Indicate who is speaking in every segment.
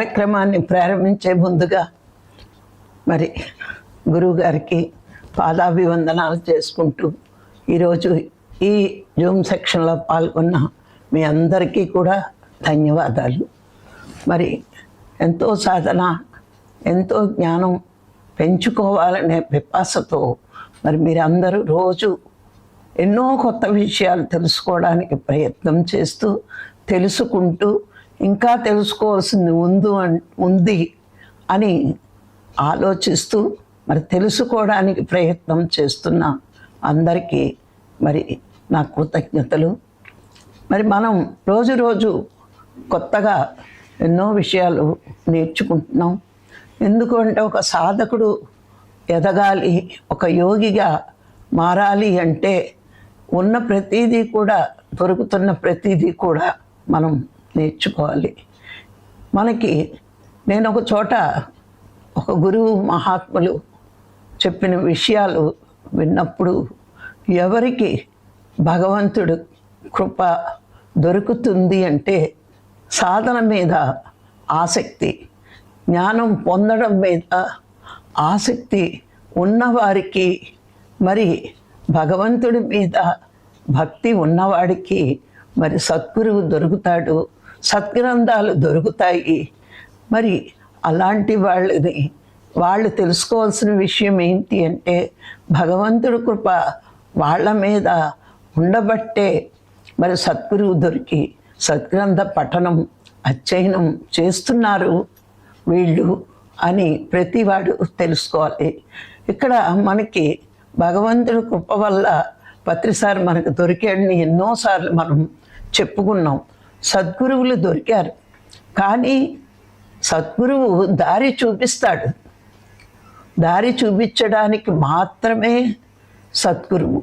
Speaker 1: కార్యక్రమాన్ని ప్రారంభించే ముందుగా మరి గురువు గారికి పాదాభివందనాలు చేసుకుంటూ ఈరోజు ఈ జూమ్ సెక్షన్లో పాల్గొన్న మీ అందరికీ కూడా ధన్యవాదాలు. మరి ఎంతో సాధన ఎంతో జ్ఞానం పెంచుకోవాలనే పిపాసతో మరి మీరందరూ రోజు ఎన్నో కొత్త విషయాలు తెలుసుకోవడానికి ప్రయత్నం చేస్తూ తెలుసుకుంటూ ఇంకా తెలుసుకోవాల్సింది ఉందు ఉంది అని ఆలోచిస్తూ మరి తెలుసుకోవడానికి ప్రయత్నం చేస్తున్న అందరికీ మరి నా కృతజ్ఞతలు. మరి మనం రోజు రోజు కొత్తగా ఎన్నో విషయాలు నేర్చుకుంటున్నాం. ఎందుకంటే ఒక సాధకుడు ఎదగాలి ఒక యోగిగా మారాలి అంటే ఉన్న ప్రతిదీ కూడా దొరుకుతున్న ప్రతిదీ కూడా మనం నేర్చుకోవాలి. మనకి నేను ఒక చోట ఒక గురువు మహాత్ములు చెప్పిన విషయాలు విన్నప్పుడు ఎవరికి భగవంతుడు కృప దొరుకుతుంది అంటే సాధన మీద ఆసక్తి జ్ఞానం పొందడం మీద ఆసక్తి ఉన్నవారికి మరి భగవంతుడి మీద భక్తి ఉన్నవాడికి మరి సద్గురువు దొరుకుతాడు. సద్గ్రంథాలు దొరుకుతాయి. మరి అలాంటి వాళ్ళని వాళ్ళు తెలుసుకోవాల్సిన విషయం ఏంటి అంటే భగవంతుడి కృప వాళ్ళ మీద ఉండబట్టే మరి సద్గురువు దొరికి సద్గ్రంథ పఠనం అధ్యయనం చేస్తున్నారు వీళ్ళు అని ప్రతివాడు తెలుసుకోవాలి. ఇక్కడ మనకి భగవంతుడి కృప వల్ల పత్రిసారి మనకు దొరికాడని ఎన్నోసార్లు మనం చెప్పుకున్నాం. సద్గురువులు దొరికారు. కానీ సద్గురువు దారి చూపిస్తాడు. దారి చూపించడానికి మాత్రమే సద్గురువు.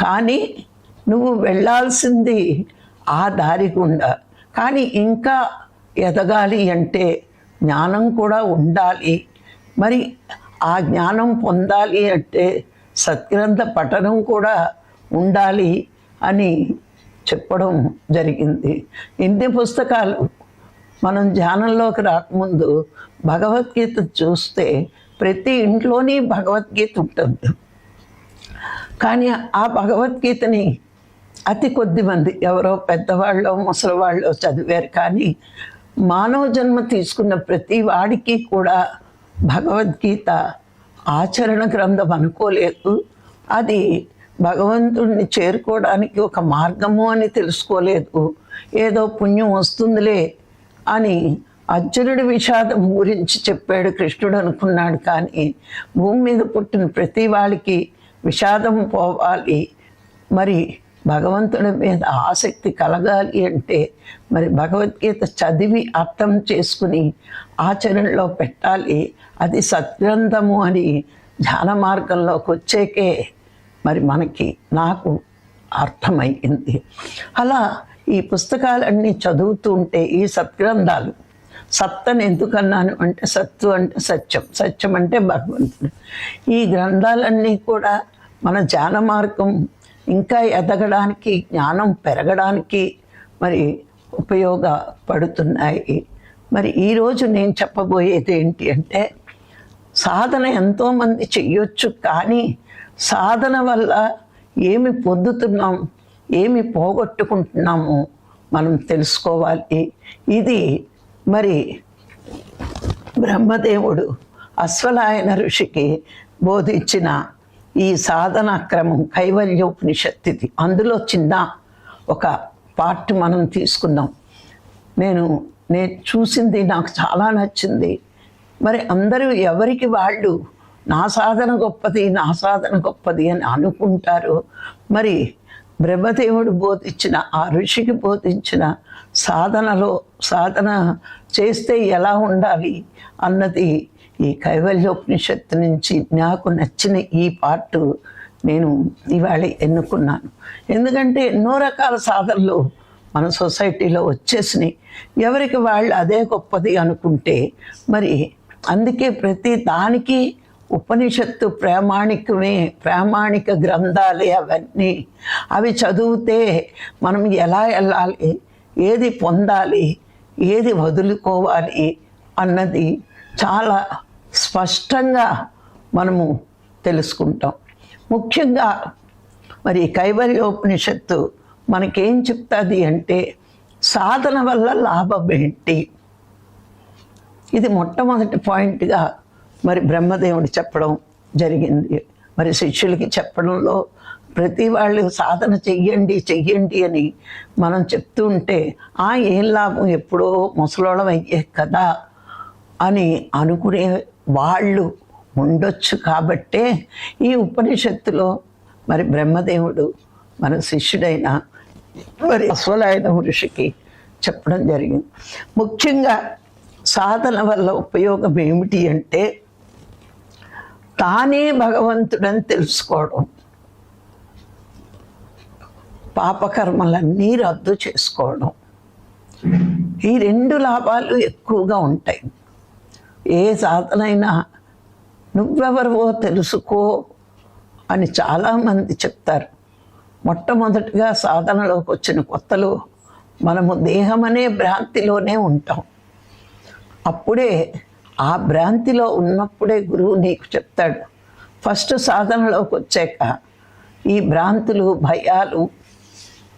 Speaker 1: కానీ నువ్వు వెళ్ళాల్సింది ఆ దారి గుండా. కానీ ఇంకా ఎదగాలి అంటే జ్ఞానం కూడా ఉండాలి. మరి ఆ జ్ఞానం పొందాలి అంటే సత్గ్రంథ పఠనం కూడా ఉండాలి అని చెప్పడం జరిగింది. ఇన్ని పుస్తకాలు మనం ధ్యానంలోకి రాకముందు భగవద్గీత చూస్తే ప్రతి ఇంట్లోనే భగవద్గీత ఉంటుంది. కానీ ఆ భగవద్గీతని అతి కొద్ది మంది ఎవరో పెద్దవాళ్ళు ముసలివాళ్ళు చదివారు. కానీ మానవ జన్మ తీసుకున్న ప్రతి వాడికి కూడా భగవద్గీత ఆచరణ గ్రంథం అనుకోలేదు. అది భగవంతుడిని చేరుకోవడానికి ఒక మార్గము అని తెలుసుకోలేదు. ఏదో పుణ్యం వస్తుందిలే అని అర్జునుడి విషాదం గురించి చెప్పాడు కృష్ణుడు అనుకున్నాడు. కానీ భూమి మీద పుట్టిన ప్రతి వాళ్ళకి విషాదం పోవాలి. మరి భగవంతుడి మీద ఆసక్తి కలగాలి అంటే మరి భగవద్గీత చదివి అర్థం చేసుకుని ఆచరణలో పెట్టాలి. అది సద్గ్రంథము అని ధ్యాన మార్గంలోకి వచ్చేకే మరి మనకి నాకు అర్థమైంది. అలా ఈ పుస్తకాలన్నీ చదువుతూ ఉంటే ఈ సత్గ్రంథాలు సత్తని ఎందుకన్నాను అంటే సత్తు అంటే సత్యం సత్యం అంటే భగవంతుడు. ఈ గ్రంథాలన్నీ కూడా మన ధ్యాన మార్గం ఇంకా ఎదగడానికి జ్ఞానం పెరగడానికి మరి ఉపయోగపడుతున్నాయి. మరి ఈరోజు నేను చెప్పబోయేది ఏంటి అంటే సాధన ఎంతోమంది చెయ్యొచ్చు కానీ సాధన వల్ల ఏమి పొందుతున్నాం ఏమి పోగొట్టుకుంటున్నాము మనం తెలుసుకోవాలి. ఇది మరి బ్రహ్మదేవుడు అశ్వలాయన ఋషికి బోధించిన ఈ సాధన క్రమం కైవల్యోపనిషత్తిది. అందులో చిన్న ఒక పార్ట్ మనం తీసుకున్నాం నేను నేను చూసింది నాకు చాలా నచ్చింది. మరి అందరూ ఎవరికి వాళ్ళు నా సాధన గొప్పది నా సాధన గొప్పది అని అనుకుంటారు. మరి బ్రహ్మదేవుడు బోధించిన ఆ ఋషికి బోధించిన సాధనలో సాధన చేస్తే ఎలా ఉండాలి అన్నది ఈ కైవల్యోపనిషత్తు నుంచి నాకు నచ్చిన ఈ పార్ట్ నేను ఇవాళ ఎన్నుకున్నాను. ఎందుకంటే ఎన్నో రకాల సాధనలు మన సొసైటీలో వచ్చేసినాయి. ఎవరికి వాళ్ళు అదే గొప్పది అనుకుంటే మరి అందుకే ప్రతి దానికి ఉపనిషత్తు ప్రామాణికమే ప్రామాణిక గ్రంథాలే అవన్నీ. అవి చదివితే మనం ఎలా వెళ్ళాలి ఏది పొందాలి ఏది వదులుకోవాలి అన్నది చాలా స్పష్టంగా మనము తెలుసుకుంటాం. ముఖ్యంగా మరి కైవల్యోపనిషత్తు మనకేం చెప్తుంది అంటే సాధన వల్ల లాభం ఏంటి ఇది మొట్టమొదటి పాయింట్గా మరి బ్రహ్మదేవుడు చెప్పడం జరిగింది. మరి శిష్యులకి చెప్పడంలో ప్రతి వాళ్ళు సాధన చెయ్యండి చెయ్యండి అని మనం చెప్తూ ఉంటే ఆ ఏం లాభం? ఎప్పుడో ముసలోళం అయ్యే కదా అని అనుకునే వాళ్ళు ఉండొచ్చు కాబట్టే ఈ ఉపనిషత్తులో మరి బ్రహ్మదేవుడు మన శిష్యుడైన మరి అశ్వలాయన ఋషికి చెప్పడం జరిగింది. ముఖ్యంగా సాధన వల్ల ఉపయోగం ఏమిటి అంటే తానే భగవంతుడని తెలుసుకోవడం. పాపకర్మలన్నీ రద్దు చేసుకోవడం. ఈ రెండు లాభాలు ఎక్కువగా ఉంటాయి. ఏ సాధనైనా నువ్వెవరివో తెలుసుకో అని చాలామంది చెప్తారు. మొట్టమొదటిగా సాధనలోకి వచ్చిన కొత్తలో మనము దేహమనే భ్రాంతిలోనే ఉంటాం. అప్పుడే ఆ భ్రాంతిలో ఉన్నప్పుడే గురువు నీకు చెప్తాడు. ఫస్ట్ సాధనలోకి వచ్చాక ఈ భ్రాంతులు భయాలు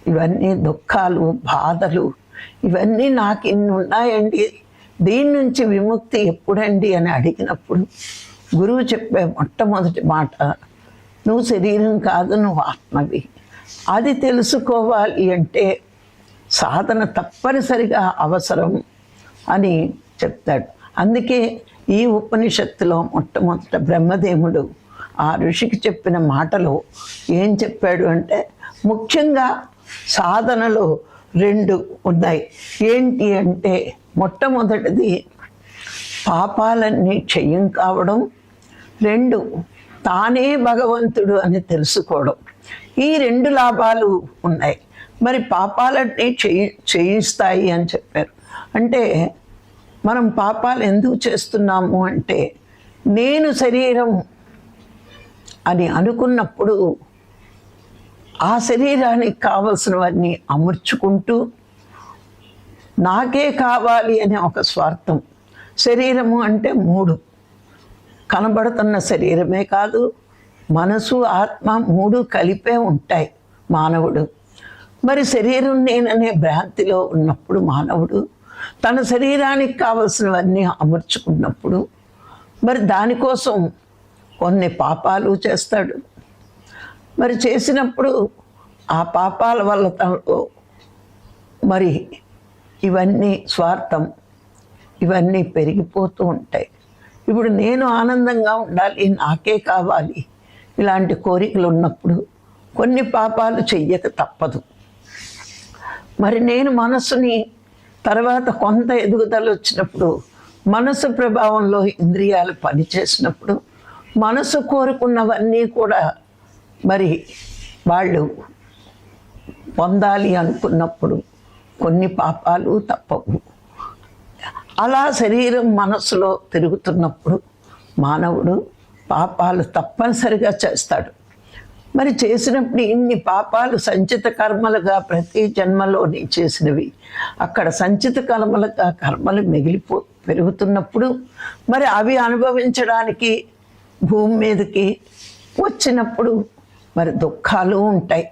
Speaker 1: ఇవన్నీ దుఃఖాలు బాధలు ఇవన్నీ నాకు ఇన్ని ఉన్నాయండి. దీని నుంచి విముక్తి ఎప్పుడండి అని అడిగినప్పుడు గురువు చెప్పే మొట్టమొదటి మాట నువ్వు శరీరం కాదు నువ్వు ఆత్మవి. అది తెలుసుకోవాలి అంటే సాధన తప్పనిసరిగా అవసరం అని చెప్తాడు. అందుకే ఈ ఉపనిషత్తులో మొట్టమొదట బ్రహ్మదేవుడు ఆ ఋషికి చెప్పిన మాటలు ఏం చెప్పాడు అంటే ముఖ్యంగా సాధనలు రెండు ఉన్నాయి. ఏంటి అంటే మొట్టమొదటిది పాపాలన్నీ క్షయం కావడం రెండు తానే భగవంతుడు అని తెలుసుకోవడం. ఈ రెండు లాభాలు ఉన్నాయి. మరి పాపాలన్నీ చేయి చేయిస్తాయి అని చెప్పారు. అంటే మనం పాపాలు ఎందుకు చేస్తున్నాము అంటే నేను శరీరం అని అనుకున్నప్పుడు ఆ శరీరానికి కావలసినవన్నీ అమర్చుకుంటూ నాకే కావాలి అనే ఒక స్వార్థం. శరీరము అంటే మూడు. కనబడుతున్న శరీరమే కాదు మనసు ఆత్మ మూడు కలిపే ఉంటాయి మానవుడు. మరి శరీరం నేననే భ్రాంతిలో ఉన్నప్పుడు మానవుడు తన శరీరానికి కావలసినవన్నీ అమర్చుకున్నప్పుడు మరి దానికోసం కొన్ని పాపాలు చేస్తాడు. మరి చేసినప్పుడు ఆ పాపాల వల్ల తనలో మరి ఇవన్నీ స్వార్థం ఇవన్నీ పెరిగిపోతూ ఉంటాయి. ఇప్పుడు నేను ఆనందంగా ఉండాలి నాకే కావాలి ఇలాంటి కోరికలు ఉన్నప్పుడు కొన్ని పాపాలు చెయ్యక తప్పదు. మరి నేను మనసుని తర్వాత కొంత ఎదుగుదల వచ్చినప్పుడు మనసు ప్రభావంలో ఇంద్రియాలు పనిచేసినప్పుడు మనసు కోరుకున్నవన్నీ కూడా మరి వాళ్ళు పొందాలి అనుకున్నప్పుడు కొన్ని పాపాలు తప్పవు. అలా శరీరం మనసులో తిరుగుతున్నప్పుడు మానవుడు పాపాలు తప్పనిసరిగా చేస్తాడు. మరి చేసినప్పుడు ఇన్ని పాపాలు సంచిత కర్మలుగా ప్రతి జన్మలోని చేసినవి. అక్కడ సంచిత కర్మలుగా కర్మలు మిగిలిపో పెరుగుతున్నప్పుడు మరి అవి అనుభవించడానికి భూమి మీదకి వచ్చినప్పుడు మరి దుఃఖాలు ఉంటాయి.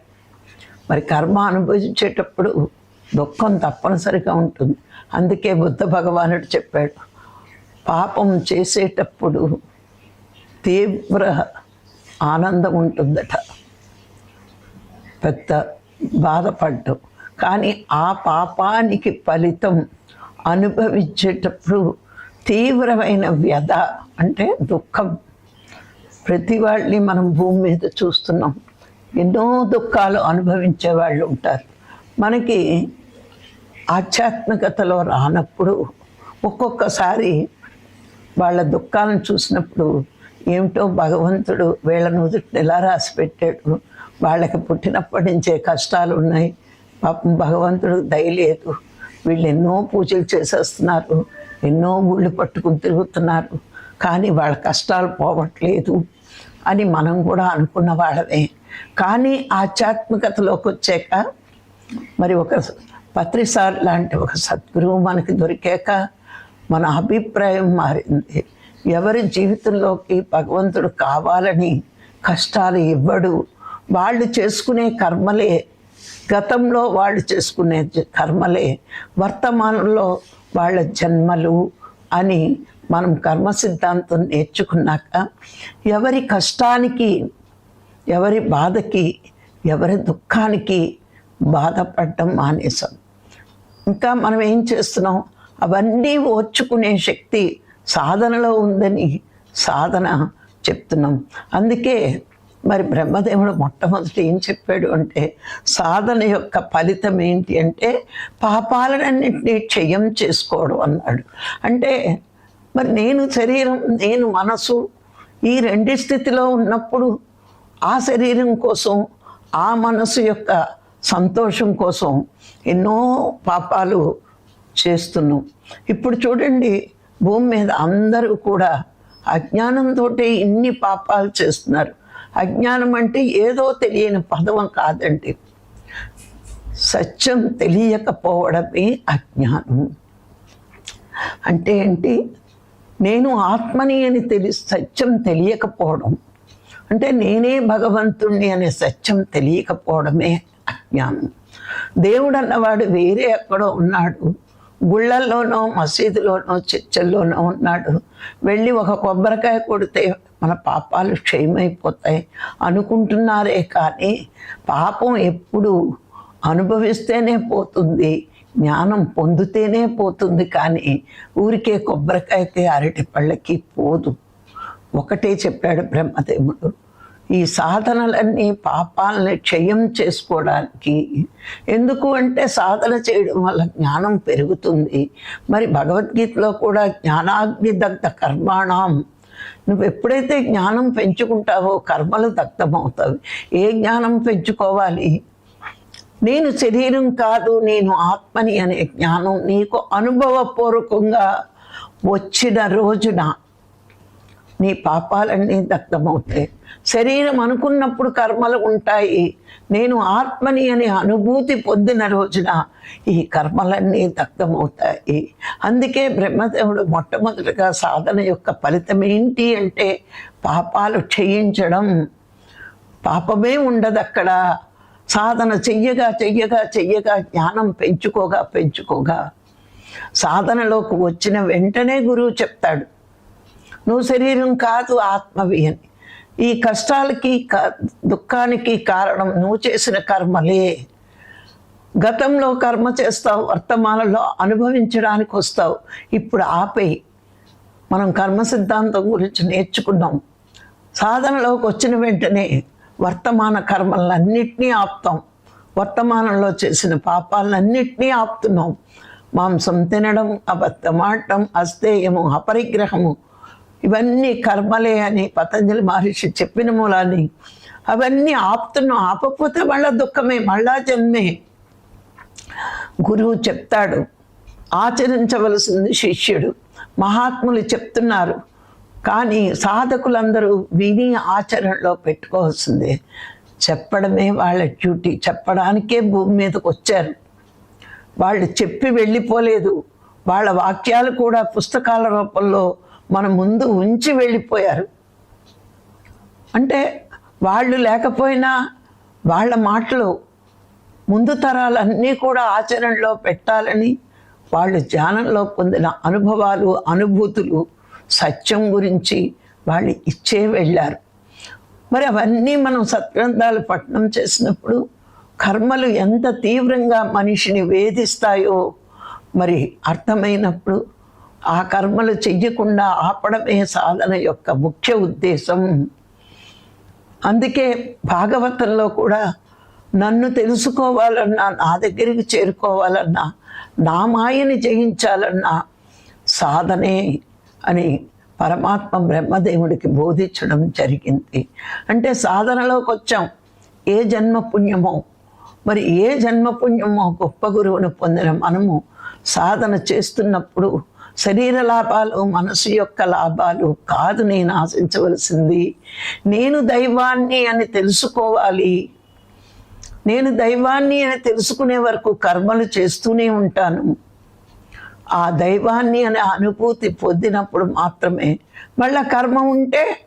Speaker 1: మరి కర్మ అనుభవించేటప్పుడు దుఃఖం తప్పనిసరిగా ఉంటుంది. అందుకే బుద్ధ భగవానుడు చెప్పాడు పాపం చేసేటప్పుడు తీవ్ర ఆనందం ఉంటుందట. పెద్ద బాధపడ్డు. కానీ ఆ పాపానికి ఫలితం అనుభవించేటప్పుడు తీవ్రమైన వ్యధ అంటే దుఃఖం. ప్రతి వాళ్ళని మనం భూమి మీద చూస్తున్నాం. ఎన్నో దుఃఖాలు అనుభవించే వాళ్ళు ఉంటారు. మనకి ఆధ్యాత్మికతలో రానప్పుడు ఒక్కొక్కసారి వాళ్ళ దుఃఖాలను చూసినప్పుడు ఏమిటో భగవంతుడు వీళ్ళ నుదుటిని ఎలా రాసి పెట్టాడు వాళ్ళకి పుట్టినప్పటి నుంచే కష్టాలు ఉన్నాయి. పాపం భగవంతుడు దయలేదు వీళ్ళు ఎన్నో పూజలు చేసేస్తున్నారు. ఎన్నో గుళ్ళు పట్టుకుని తిరుగుతున్నారు. కానీ వాళ్ళ కష్టాలు పోవట్లేదు అని మనం కూడా అనుకున్న వాళ్ళమే. కానీ ఆధ్యాత్మికతలోకి వచ్చాక మరి ఒక పత్రిసార్ లాంటి ఒక సద్గురువు మనకి దొరికాక మన అభిప్రాయం మారింది. ఎవరి జీవితంలోకి భగవంతుడు కావాలని కష్టాలు ఇవ్వడు. వాళ్ళు చేసుకునే కర్మలే గతంలో వాళ్ళు చేసుకునే జ- కర్మలే వర్తమానంలో వాళ్ళ జన్మలు అని మనం కర్మ సిద్ధాంతం నేర్చుకున్నాక ఎవరి కష్టానికి ఎవరి బాధకి ఎవరి దుఃఖానికి బాధపడటం మానేసాం ఇంకా మనం ఏం చేస్తున్నాం? అవన్నీ ఓర్చుకునే శక్తి సాధనలో ఉందని సాధన చెప్తున్నాం. అందుకే మరి బ్రహ్మదేవుడు మొట్టమొదటి ఏం చెప్పాడు అంటే సాధన యొక్క ఫలితం ఏంటి అంటే పాపాలన్నింటినీ క్షయం చేసుకోవడం అన్నాడు. అంటే మరి నేను శరీరం నేను మనసు ఈ రెండి స్థితిలో ఉన్నప్పుడు ఆ శరీరం కోసం ఆ మనసు యొక్క సంతోషం కోసం ఎన్నో పాపాలు చేస్తున్నాం. ఇప్పుడు చూడండి భూమి మీద అందరూ కూడా అజ్ఞానంతో ఇన్ని పాపాలు చేస్తున్నారు. అజ్ఞానం అంటే ఏదో తెలియని పదవం కాదండి. సత్యం తెలియకపోవడమే అజ్ఞానం. అంటే ఏంటి? నేను ఆత్మని అని తెలి సత్యం తెలియకపోవడం. అంటే నేనే భగవంతుణ్ణి అనే సత్యం తెలియకపోవడమే అజ్ఞానం. దేవుడు అన్నవాడు వేరే ఎక్కడో ఉన్నాడు. గుళ్ళల్లోనో మసీదులోనో చర్చల్లోనో ఉన్నాడు. వెళ్ళి ఒక కొబ్బరికాయ కొడితే మన పాపాలు క్షయమైపోతాయి. అనుకుంటున్నారే కానీ పాపం ఎప్పుడు అనుభవిస్తేనే పోతుంది జ్ఞానం పొందితేనే పోతుంది కానీ ఊరికే కొబ్బరికాయకి అరటి పళ్ళకి పోదు. ఒకటే చెప్పాడు బ్రహ్మదేవుడు. ఈ సాధనలన్నీ పాపాలని క్షయం చేసుకోవడానికి ఎందుకు అంటే సాధన చేయడం వల్ల జ్ఞానం పెరుగుతుంది. మరి భగవద్గీతలో కూడా జ్ఞానాగ్నిదగ్ధ కర్మాణం నువ్వు ఎప్పుడైతే జ్ఞానం పెంచుకుంటావో కర్మలు దగ్ధమవుతావు. ఏ జ్ఞానం పెంచుకోవాలి? నేను శరీరం కాదు నేను ఆత్మని అనే జ్ఞానం నీకు అనుభవపూర్వకంగా వచ్చిన రోజున నీ పాపాలన్నీ దగ్ధమవుతాయి. శరీరం అనుకున్నప్పుడు కర్మలు ఉంటాయి. నేను ఆత్మని అనే అనుభూతి పొందిన రోజున ఈ కర్మలన్నీ దగ్ధమవుతాయి. అందుకే బ్రహ్మదేవుడు మొట్టమొదటిగా సాధన యొక్క ఫలితం ఏంటి అంటే పాపాలు క్షయించడం. పాపమే ఉండదు అక్కడ. సాధన చెయ్యగా చెయ్యగా చెయ్యగా జ్ఞానం పెంచుకోగా పెంచుకోగా. సాధనలోకి వచ్చిన వెంటనే గురువు చెప్తాడు. నువ్వు శరీరం కాదు ఆత్మవి అని ఈ కష్టాలకి క- దుఃఖానికి కారణం నువ్వు చేసిన కర్మలే. గతంలో కర్మ చేస్తావు వర్తమానంలో అనుభవించడానికి వస్తావు. ఇప్పుడు ఆపేయి. మనం కర్మ సిద్ధాంతం గురించి నేర్చుకున్నాం. సాధనలోకి వచ్చిన వెంటనే వర్తమాన కర్మలన్నింటినీ ఆపుతాం. వర్తమానంలో చేసిన పాపాలన్నింటినీ ఆపుతున్నాం. మాంసం తినడం అబద్ధమాడటం అస్తేయము అపరిగ్రహము ఇవన్నీ కర్మలే అని పతంజలి మహర్షి చెప్పిన మూలాన్ని. అవన్నీ ఆపుతున్నాం ఆపకపోతే మళ్ళా దుఃఖమే మళ్ళా జన్మే. గురువు చెప్తాడు ఆచరించవలసింది శిష్యుడు. మహాత్ములు చెప్తున్నారు కానీ సాధకులందరూ విని ఆచరణలో పెట్టుకోవాల్సిందే. చెప్పడమే వాళ్ళ డ్యూటీ చెప్పడానికే భూమి మీదకి వచ్చారు. వాళ్ళు చెప్పి వెళ్ళిపోలేదు. వాళ్ళ వాక్యాలు కూడా పుస్తకాల రూపంలో మన ముందు ఉంచి వెళ్ళిపోయారు. అంటే వాళ్ళు లేకపోయినా వాళ్ళ మాటలు ముందు తరాలన్నీ కూడా ఆచరణలో పెట్టాలని వాళ్ళు ధ్యానంలో పొందిన అనుభవాలు అనుభూతులు సత్యం గురించి వాళ్ళు ఇచ్చే వెళ్ళారు. మరి అవన్నీ మనం సత్గ్రంథాలు పఠనం చేసినప్పుడు కర్మలు ఎంత తీవ్రంగా మనిషిని వేధిస్తాయో మరి అర్థమైనప్పుడు ఆ కర్మలు చెయ్యకుండా ఆపడమే సాధన యొక్క ముఖ్య ఉద్దేశం. అందుకే భాగవతంలో కూడా నన్ను తెలుసుకోవాలన్నా నా దగ్గరికి చేరుకోవాలన్నా నా మాయని జయించాలన్నా సాధనే అని పరమాత్మ బ్రహ్మదేవుడికి బోధించడం జరిగింది. అంటే సాధనలోకి వచ్చాం. ఏ జన్మ పుణ్యమో మరి ఏ జన్మ పుణ్యమో గొప్ప గురువును పొందిన మనము సాధన చేస్తున్నప్పుడు శరీర లాభాలు మనసు యొక్క లాభాలు కాదు నేను ఆశించవలసింది. నేను దైవాన్ని అని తెలుసుకోవాలి. నేను దైవాన్ని అని తెలుసుకునే వరకు కర్మలు చేస్తూనే ఉంటాను. ఆ దైవాన్ని అనే అనుభూతి పొందినప్పుడు మాత్రమే మళ్ళా కర్మ ఉంటే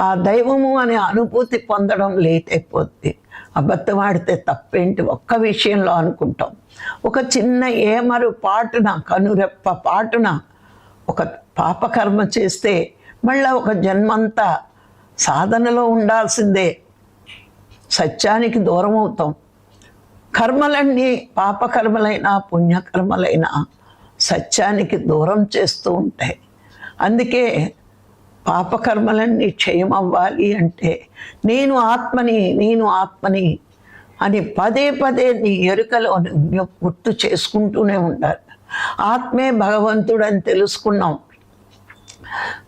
Speaker 1: ఆ దైవము అనే అనుభూతి పొందడం లేట్ అయిపోద్ది. అబద్ధం ఆడితే తప్పేంటి? ఒక్క విషయంలో అనుకుంటాం. ఒక చిన్న ఏమరు పాటున కనురెప్ప పాటున ఒక పాపకర్మ చేస్తే మళ్ళా ఒక జన్మంతా సాధనలో ఉండాల్సిందే. సత్యానికి దూరం అవుతాం. కర్మలన్నీ పాపకర్మలైనా పుణ్యకర్మలైనా సత్యానికి దూరం చేస్తూ ఉంటాయి. అందుకే పాపకర్మలన్నీ క్షయం అవ్వాలి అంటే నేను ఆత్మని నేను ఆత్మని అని పదే పదే నీ ఎరుకలో గుర్తు చేసుకుంటూనే ఉంటారు. ఆత్మే భగవంతుడు అని తెలుసుకున్నాం.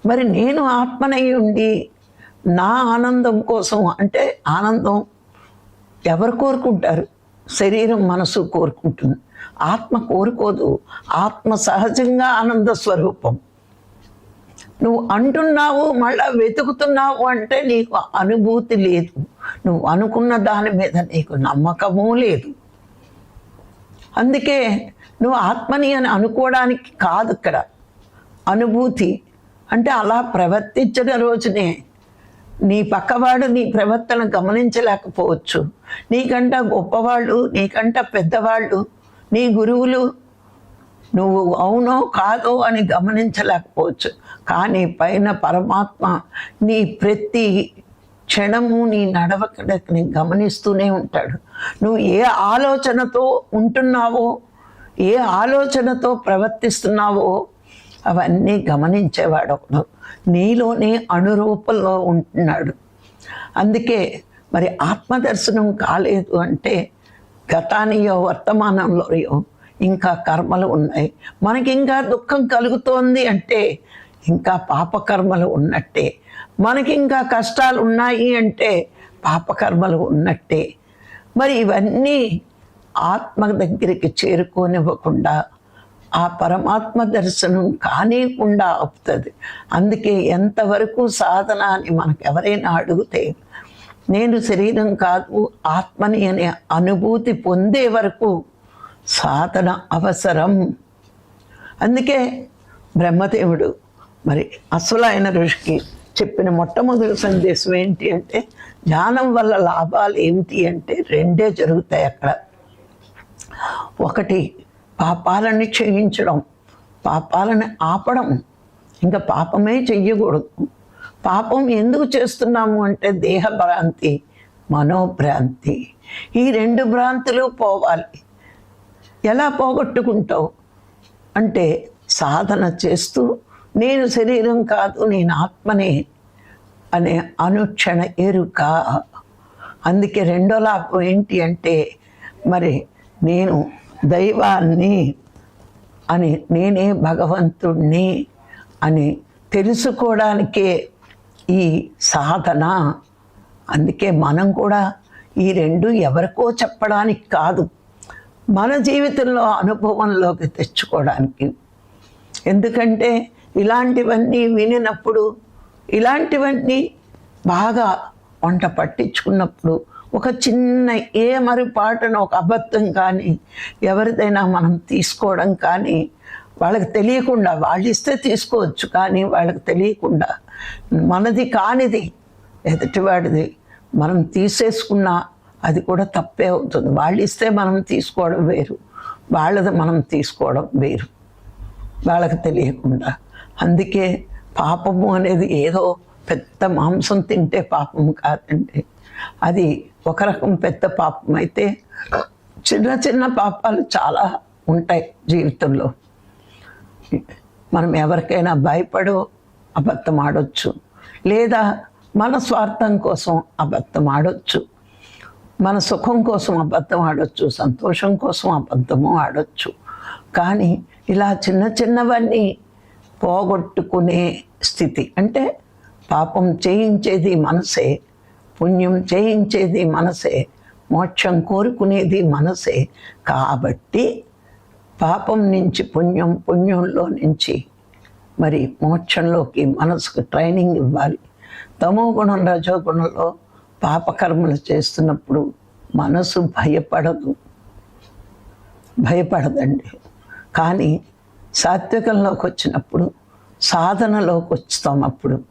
Speaker 1: మరి నేను ఆత్మనై ఉండి నా ఆనందం కోసం అంటే ఆనందం ఎవరు కోరుకుంటారు? శరీరం మనసు కోరుకుంటుంది. ఆత్మ కోరుకోదు. ఆత్మ సహజంగా ఆనంద స్వరూపం. నువ్వు అంటున్నావు మళ్ళా వెతుకుతున్నావు అంటే నీకు అనుభూతి లేదు. నువ్వు అనుకున్న దాని మీద నీకు నమ్మకము లేదు. అందుకే నువ్వు ఆత్మని అని అనుకోవడానికి కాదు ఇక్కడ. అనుభూతి అంటే అలా ప్రవర్తించిన రోజునే నీ పక్కవాడు నీ ప్రవర్తన గమనించలేకపోవచ్చు. నీకంట గొప్పవాళ్ళు నీకంట పెద్దవాళ్ళు నీ గురువులు నువ్వు అవునో కాదో అని గమనించలేకపోవచ్చు. కానీ పైన పరమాత్మ నీ ప్రతి క్షణము నీ నడవకడని గమనిస్తూనే ఉంటాడు. నువ్వు ఏ ఆలోచనతో ఉంటున్నావో ఏ ఆలోచనతో ప్రవర్తిస్తున్నావో అవన్నీ గమనించేవాడు ఒకడు నీలోనే అణురూపంలో ఉంటున్నాడు. అందుకే మరి ఆత్మదర్శనం కాలేదు అంటే గతానియో వర్తమానంలోయో ఇంకా కర్మలు ఉన్నాయి. మనకి ఇంకా దుఃఖం కలుగుతోంది అంటే ఇంకా పాపకర్మలు ఉన్నట్టే. మనకి ఇంకా కష్టాలు ఉన్నాయి అంటే పాపకర్మలు ఉన్నట్టే. మరి ఇవన్నీ ఆత్మ దగ్గరికి చేరుకోనివ్వకుండా ఆ పరమాత్మ దర్శనం కానివ్వకుండా అవుతుంది. అందుకే ఎంతవరకు సాధన అని మనకు ఎవరైనా అడిగితే నేను శరీరం కాదు ఆత్మని అనే అనుభూతి పొందే వరకు సాధన అవసరం. అందుకే బ్రహ్మదేవుడు మరి అసలైన ఋషికి చెప్పిన మొట్టమొదటి సందేశం ఏంటి అంటే జ్ఞానం వల్ల లాభాలు ఏమిటి అంటే రెండే జరుగుతాయి అక్కడ. ఒకటి పాపాలని చేయించడం పాపాలని ఆపడం. ఇంకా పాపమే చెయ్యకూడదు. పాపం ఎందుకు చేస్తున్నాము అంటే దేహభ్రాంతి మనోభ్రాంతి. ఈ రెండు భ్రాంతులు పోవాలి. ఎలా పోగొట్టుకుంటావు? అంటే సాధన చేస్తూ నేను శరీరం కాదు నేను ఆత్మనే అనే అనుక్షణ ఎరుక. అందుకే రెండో లాభం ఏంటి అంటే మరి నేను దైవాన్ని అని నేనే భగవంతుణ్ణి అని తెలుసుకోవడానికే ఈ సాధన. అందుకే మనం కూడా ఈ రెండు ఎవరికో చెప్పడానికి కాదు మన జీవితంలో అనుభవంలోకి తెచ్చుకోవడానికి. ఎందుకంటే ఇలాంటివన్నీ వినినప్పుడు ఇలాంటివన్నీ బాగా వంట పట్టించుకున్నప్పుడు ఒక చిన్న ఏ మరుపాటున ఒక అబద్ధం కానీ ఎవరిదైనా మనం తీసుకోవడం కానీ వాళ్ళకి తెలియకుండా వాళ్ళు ఇస్తే తీసుకోవచ్చు కానీ వాళ్ళకి తెలియకుండా మనది కానిది ఎదుటివాడిది మనం తీసేసుకున్నా అది కూడా తప్పే అవుతుంది. వాళ్ళు ఇస్తే మనం తీసుకోవడం వేరు వాళ్ళది మనం తీసుకోవడం వేరు. వాళ్ళకి తెలియకుండా. అందుకే పాపము అనేది ఏదో పెద్ద మాంసం తింటే పాపము కాదండి. అది ఒక రకం పెద్ద పాపం అయితే చిన్న చిన్న పాపాలు చాలా ఉంటాయి జీవితంలో. మనం ఎవరికైనా భయపడో అబద్ధం ఆడొచ్చు. లేదా మన స్వార్థం కోసం అబద్ధం ఆడొచ్చు. మన సుఖం కోసం అబద్ధం ఆడొచ్చు. సంతోషం కోసం అబద్ధము ఆడొచ్చు. కానీ ఇలా చిన్న చిన్నవన్నీ పోగొట్టుకునే స్థితి. అంటే పాపం చేయించేది మనసే పుణ్యం చేయించేది మనసే మోక్షం కోరుకునేది మనసే. కాబట్టి పాపం నుంచి పుణ్యం పుణ్యంలో నుంచి మరి మోక్షంలోకి మనసుకు ట్రైనింగ్ ఇవ్వాలి. తమో గుణం రజోగుణంలో పాపకర్మలు చేస్తున్నప్పుడు మనసు భయపడదు. భయపడదండి. కానీ సాత్వికంలోకి వచ్చినప్పుడు సాధనలోకి వస్తాం అప్పుడు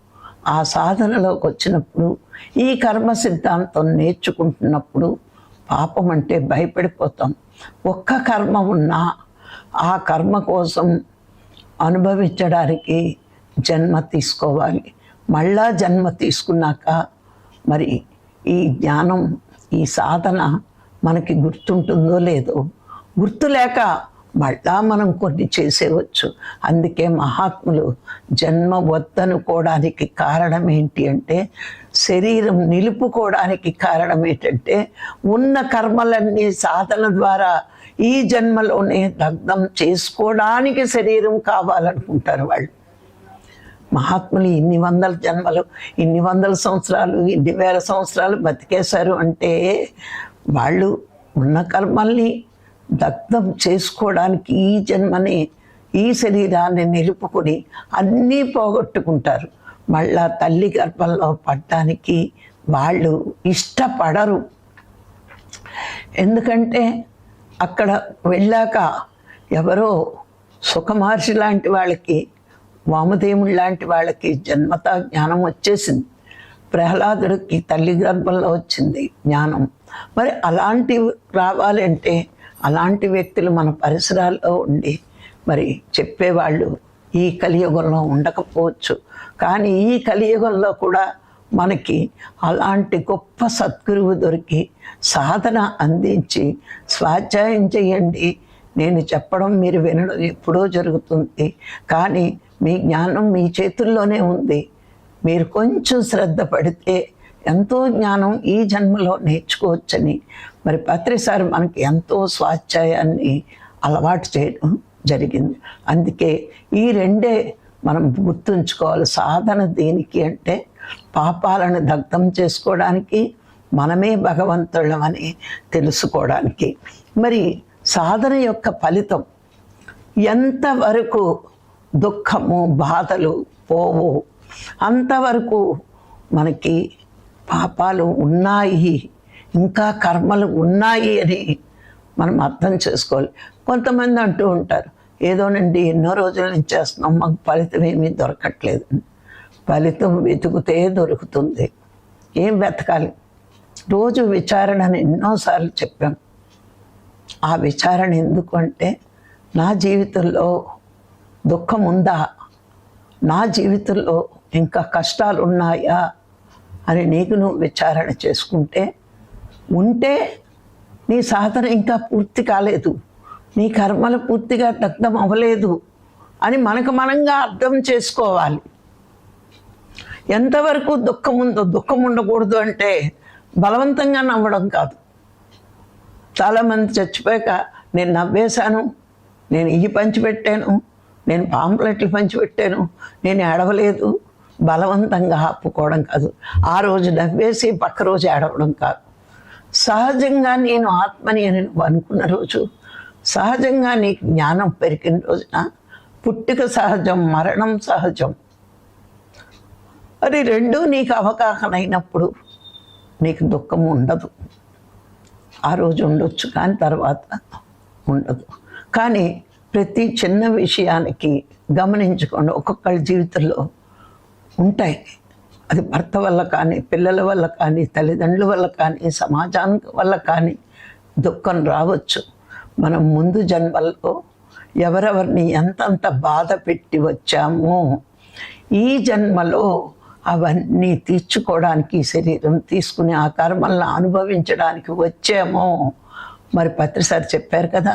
Speaker 1: ఆ సాధనలోకి వచ్చినప్పుడు ఈ కర్మ సిద్ధాంతం నేర్చుకుంటున్నప్పుడు పాపం అంటే భయపడిపోతాం. ఒక్క కర్మ ఉన్నా ఆ కర్మ కోసం అనుభవించడానికి జన్మ తీసుకోవాలి. మళ్ళా జన్మ తీసుకున్నాక మరి ఈ జ్ఞానం ఈ సాధన మనకి గుర్తుంటుందో లేదో గుర్తు లేక మళ్ళా మనం కొన్ని చేసేవచ్చు. అందుకే మహాత్ములు జన్మ వద్దనుకోవడానికి కారణం ఏంటి అంటే శరీరం నిలుపుకోవడానికి కారణం ఏంటంటే ఉన్న కర్మలన్నీ సాధన ద్వారా ఈ జన్మలోనే దగ్ధం చేసుకోవడానికి శరీరం కావాలనుకుంటారు వాళ్ళు. మహాత్ములు ఇన్ని వందల జన్మలు ఇన్ని వందల సంవత్సరాలు ఇన్ని వేల సంవత్సరాలు బతికేశారు అంటే వాళ్ళు ఉన్న కర్మల్ని దగ్ధం చేసుకోవడానికి ఈ జన్మని ఈ శరీరాన్ని నిలుపుకొని అన్నీ పోగొట్టుకుంటారు. మళ్ళా తల్లి గర్భంలో పడ్డానికి వాళ్ళు ఇష్టపడరు. ఎందుకంటే అక్కడ వెళ్ళాక ఎవరో సుఖమహర్షి లాంటి వాళ్ళకి వామదేవుడు లాంటి వాళ్ళకి జన్మత జ్ఞానం వచ్చేసింది. ప్రహ్లాదుడికి తల్లి గర్భంలో వచ్చింది జ్ఞానం. మరి అలాంటివి రావాలంటే అలాంటి వ్యక్తులు మన పరిసరాల్లో ఉండి మరి చెప్పేవాళ్ళు ఈ కలియుగంలో ఉండకపోవచ్చు. కానీ ఈ కలియుగంలో కూడా మనకి అలాంటి గొప్ప సద్గురువు దొరికి సాధన అందించి స్వాధ్యాయం చేయండి. నేను చెప్పడం మీరు వినడం ఎప్పుడో జరుగుతుంది. కానీ మీ జ్ఞానం మీ చేతుల్లోనే ఉంది. మీరు కొంచెం శ్రద్ధ పడితే ఎంతో జ్ఞానం ఈ జన్మలో నేర్చుకోవచ్చని. మరి పత్రిసారి మనకి ఎంతో స్వాధ్యాయాన్ని అలవాటు చేయడం జరిగింది. అందుకే ఈ రెండే మనం గుర్తుంచుకోవాలి. సాధన దేనికి అంటే పాపాలను దగ్ధం చేసుకోవడానికి మనమే భగవంతుళ్ళమని తెలుసుకోవడానికి. మరి సాధన యొక్క ఫలితం ఎంతవరకు దుఃఖము బాధలు పోవు అంతవరకు మనకి పాపాలు ఉన్నాయి ఇంకా కర్మలు ఉన్నాయి అని మనం అర్థం చేసుకోవాలి. కొంతమంది అంటూ ఉంటారు ఏదోనండి ఎన్నో రోజుల నుంచి చేస్తున్నాం మాకు ఫలితం ఏమీ దొరకట్లేదు. ఫలితం వెతుకుతే దొరుకుతుంది. ఏం వెతకాలి? రోజు విచారణను ఎన్నోసార్లు చెప్పాం. ఆ విచారణ ఎందుకు అంటే నా జీవితంలో దుఃఖం ఉందా? నా జీవితంలో ఇంకా కష్టాలు ఉన్నాయా అని నీకు నువ్వు విచారణ చేసుకుంటే ఉంటే నీ సాధన ఇంకా పూర్తి కాలేదు. నీ కర్మలు పూర్తిగా దగ్ధం అవ్వలేదు అని మనకు మనంగా అర్థం చేసుకోవాలి. ఎంతవరకు దుఃఖం ఉందో దుఃఖం ఉండకూడదు అంటే బలవంతంగా నవ్వడం కాదు. చాలామంది చచ్చిపోయాక నేను నవ్వేశాను నేను ఇవి పంచిపెట్టాను నేను పాంప్లెట్లు పంచిపెట్టాను నేను ఏడవలేదు బలవంతంగా ఆపుకోవడం కాదు. ఆ రోజు నవ్వేసి పక్క రోజు ఏడవడం కాదు. సహజంగా నేను ఆత్మని అని అనుకున్న రోజు సహజంగా నీకు జ్ఞానం పెరిగిన రోజున పుట్టుక సహజం మరణం సహజం. అది రెండూ నీకు అవగాహన అయినప్పుడు నీకు దుఃఖం ఉండదు. ఆ రోజు ఉండొచ్చు కానీ తర్వాత ఉండదు. కానీ ప్రతి చిన్న విషయానికి గమనించుకోండి. ఒక్కొక్కరి జీవితంలో ఉంటాయి. అది భర్త వల్ల కానీ పిల్లల వల్ల కానీ తల్లిదండ్రుల వల్ల కానీ సమాజానికి వల్ల కానీ దుఃఖం రావచ్చు. మనం ముందు జన్మల్లో ఎవరెవరిని ఎంతంత బాధ పెట్టి వచ్చామో ఈ జన్మలో అవన్నీ తీర్చుకోవడానికి శరీరం తీసుకుని ఆ కర్మలను అనుభవించడానికి వచ్చామో మరి పత్రిసారి చెప్పారు కదా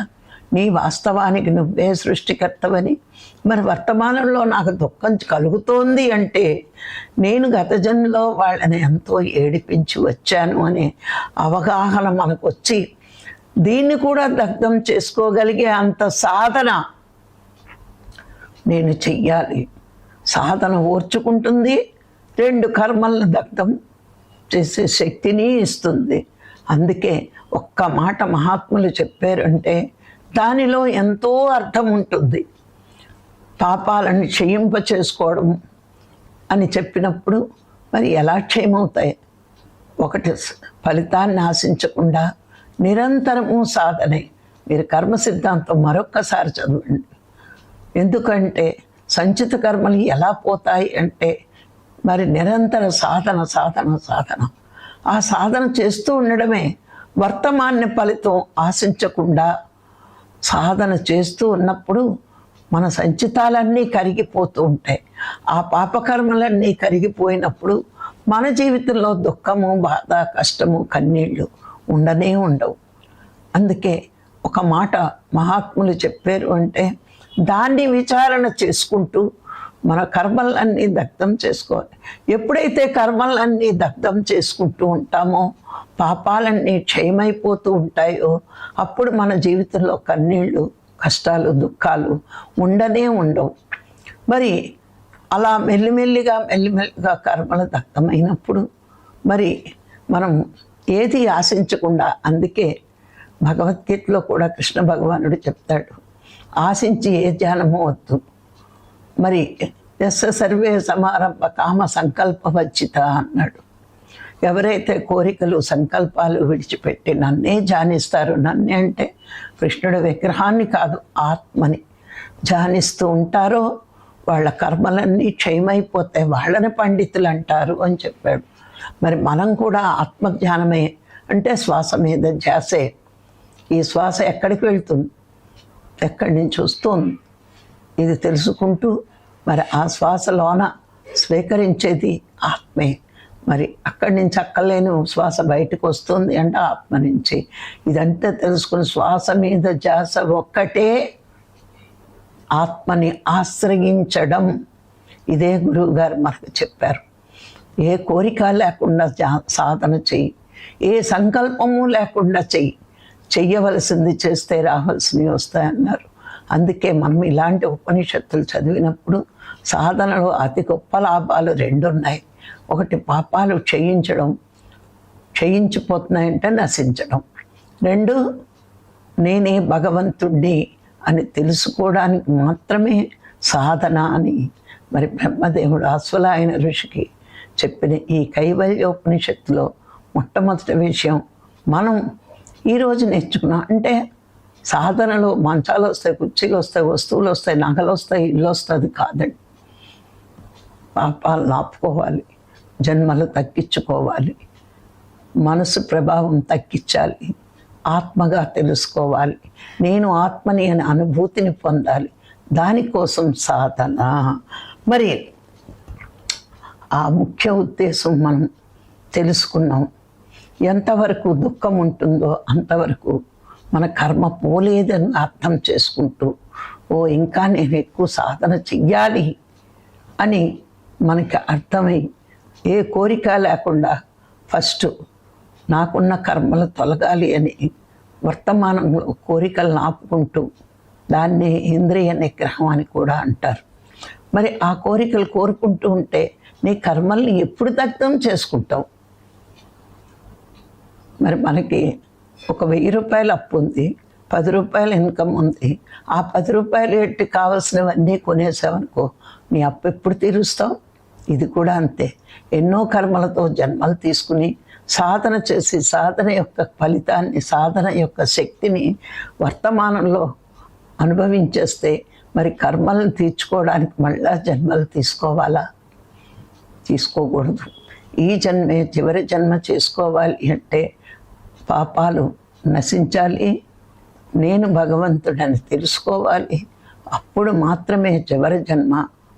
Speaker 1: నీ వాస్తవానికి నువ్వే సృష్టికర్తవని. మరి వర్తమానంలో నాకు దుఃఖం కలుగుతోంది అంటే నేను గత జన్మలో వాళ్ళని ఎంతో ఏడిపించి వచ్చాను అనే అవగాహన మనకు వచ్చి దీన్ని కూడా దగ్ధం చేసుకోగలిగే అంత సాధన నేను చెయ్యాలి. సాధన ఓర్చుకుంటుంది. రెండు కర్మలను దగ్ధం చేసే శక్తిని ఇస్తుంది. అందుకే ఒక్క మాట మహాత్ములు చెప్పారంటే దానిలో ఎంతో అర్థం ఉంటుంది. పాపాలను క్షయింప చేసుకోవడం అని చెప్పినప్పుడు మరి ఎలా క్షయమవుతాయి? ఒకటి ఫలితాన్ని ఆశించకుండా నిరంతరము సాధనే. మీరు కర్మ సిద్ధాంతం మరొక్కసారి చదవండి. ఎందుకంటే సంచిత కర్మలు ఎలా పోతాయి అంటే మరి నిరంతర సాధన సాధన సాధన. ఆ సాధన చేస్తూ ఉండడమే వర్తమాన్య ఫలితం ఆశించకుండా సాధన చేస్తూ ఉన్నప్పుడు మన సంచితాలన్నీ కరిగిపోతూ ఉంటాయి. ఆ పాపకర్మలన్నీ కరిగిపోయినప్పుడు మన జీవితంలో దుఃఖము బాధ కష్టము కన్నీళ్ళు ఉండనే ఉండవు. అందుకే ఒక మాట మహాత్ములు చెప్పారు అంటే దాన్ని విచారణ చేసుకుంటూ మన కర్మలన్నీ దగ్ధం చేసుకోవాలి. ఎప్పుడైతే కర్మలన్నీ దగ్ధం చేసుకుంటూ ఉంటామో పాపాలన్నీ క్షయమైపోతూ ఉంటాయో అప్పుడు మన జీవితంలో కన్నీళ్ళు కష్టాలు దుఃఖాలు ఉండనే ఉండవు. మరి అలా మెల్లిమెల్లిగా మెల్లిమెల్లిగా కర్మలు దగ్ధమైనప్పుడు మరి మనం ఏది ఆశించకుండా అందుకే భగవద్గీతలో కూడా కృష్ణ భగవానుడు చెప్తాడు ఆశించి ఏ ధ్యానమో వద్దు. మరి ఎస్ సర్వే సమారంభ కామ సంకల్ప వచ్చిత అన్నాడు. ఎవరైతే కోరికలు సంకల్పాలు విడిచిపెట్టి నన్నే జానిస్తారు నన్నే అంటే కృష్ణుడి విగ్రహాన్ని కాదు ఆత్మని జానిస్తూ ఉంటారో వాళ్ళ కర్మలన్నీ క్షయమైపోతాయి వాళ్ళని పండితులు అంటారు అని చెప్పాడు. మరి మనం కూడా ఆత్మజ్ఞానమే అంటే శ్వాస మీద ధ్యాసే. ఈ శ్వాస ఎక్కడికి వెళ్తుంది? ఎక్కడి నుంచి వస్తుంది? ఇది తెలుసుకుంటూ మరి ఆ శ్వాసలోన స్వీకరించేది ఆత్మే. మరి అక్కడి నుంచి అక్కలేని శ్వాస బయటకు వస్తుంది అంటే ఆత్మ నుంచి. ఇదంతా తెలుసుకుని శ్వాస మీద ధ్యాస ఒక్కటే ఆత్మని ఆశ్రయించడం ఇదే గురువు గారు మనకు చెప్పారు. ఏ కోరిక లేకుండా జా- సాధన చెయ్యి. ఏ సంకల్పము లేకుండా చెయ్యి. చెయ్యవలసింది చేస్తే రావాల్సినవి వస్తాయన్నారు. అందుకే మనం ఇలాంటి ఉపనిషత్తులు చదివినప్పుడు సాధనలో అతి గొప్ప లాభాలు రెండు ఉన్నాయి ఒకటి పాపాలు క్షయించడం క్షయించిపోతున్నాయంటే నశించడం. రెండు నేనే భగవంతుణ్ణి అని తెలుసుకోవడానికి మాత్రమే సాధన అని మరి బ్రహ్మదేవుడు అశ్వలాయన ఋషికి చెప్పిన ఈ కైవల్యోపనిషత్తులో మొట్టమొదటి విషయం మనం ఈరోజు నేర్చుకున్నాం. అంటే సాధనలో మంచాలు వస్తాయి కుర్చీలు వస్తాయి వస్తువులు వస్తాయి నగలు వస్తాయి ఇల్లు వస్తుంది కాదండి. పాపాలను ఆపుకోవాలి జన్మలు తగ్గించుకోవాలి మనసు ప్రభావం తగ్గించాలి ఆత్మగా తెలుసుకోవాలి. నేను ఆత్మని అనే అనుభూతిని పొందాలి. దానికోసం సాధన. మరి ఆ ముఖ్య ఉద్దేశం మనం తెలుసుకున్నాం. ఎంతవరకు దుఃఖం ఉంటుందో అంతవరకు మన కర్మ పోలేదని అర్థం చేసుకుంటూ ఓ ఇంకా నేను ఎక్కువ సాధన చెయ్యాలి అని మనకి అర్థమై ఏ కోరిక లేకుండా ఫస్ట్ నాకున్న కర్మలు తొలగాలి అని వర్తమానంలో కోరికలను ఆపుకుంటూ దాన్ని ఇంద్రియ నిగ్రహం అని కూడా అంటారు. మరి ఆ కోరికలు కోరుకుంటూ ఉంటే నీ కర్మల్ని ఎప్పుడు దగ్ధం చేసుకుంటావు? మరి మనకి ఒక వెయ్యి రూపాయలు అప్పు ఉంది పది రూపాయల ఇన్కమ్ ఉంది. ఆ పది రూపాయలు ఎట్టి కావాల్సినవన్నీ కొనేసావనుకో నీ అప్పు ఎప్పుడు తీరుస్తావు? ఇది కూడా అంతే. ఎన్నో కర్మలతో జన్మలు తీసుకుని సాధన చేసి సాధన యొక్క ఫలితాన్ని సాధన యొక్క శక్తిని వర్తమానంలో అనుభవించేస్తే మరి కర్మలను తీర్చుకోవడానికి మళ్ళా జన్మలు తీసుకోవాలా? తీసుకోకూడదు. ఈ జన్మే చివరి జన్మ చేసుకోవాలి అంటే పాపాలు నశించాలి. నేను భగవంతుడని తెలుసుకోవాలి. అప్పుడు మాత్రమే చివరి జన్మ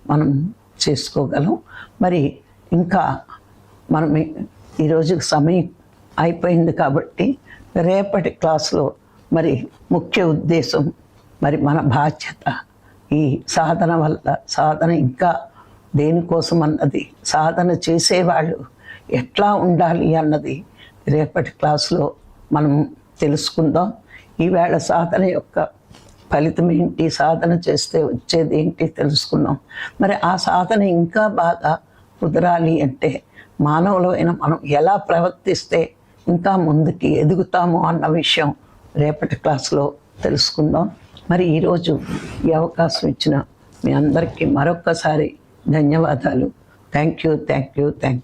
Speaker 1: మనం చేసుకోగలం. మరి ఇంకా మనం ఈరోజు సమయం అయిపోయింది కాబట్టి రేపటి క్లాస్లో మరి ముఖ్య ఉద్దేశం మరి మన బాధ్యత ఈ సాధన వల్ల సాధన ఇంకా దేనికోసం అన్నది సాధన చేసేవాళ్ళు ఎట్లా ఉండాలి అన్నది రేపటి క్లాస్లో మనం తెలుసుకుందాం. ఈవేళ సాధన యొక్క ఫలితం ఏంటి? సాధన చేస్తే వచ్చేది ఏంటి తెలుసుకున్నాం మరి ఆ సాధన ఇంకా బాగా కుదరాలి అంటే మానవులైన మనం ఎలా ప్రవర్తిస్తే ఇంకా ముందుకి ఎదుగుతాము అన్న విషయం రేపటి క్లాస్లో తెలుసుకుందాం. మరి ఈరోజు ఈ అవకాశం ఇచ్చిన మీ అందరికీ మరొక్కసారి ధన్యవాదాలు. Thank you thank you thank you.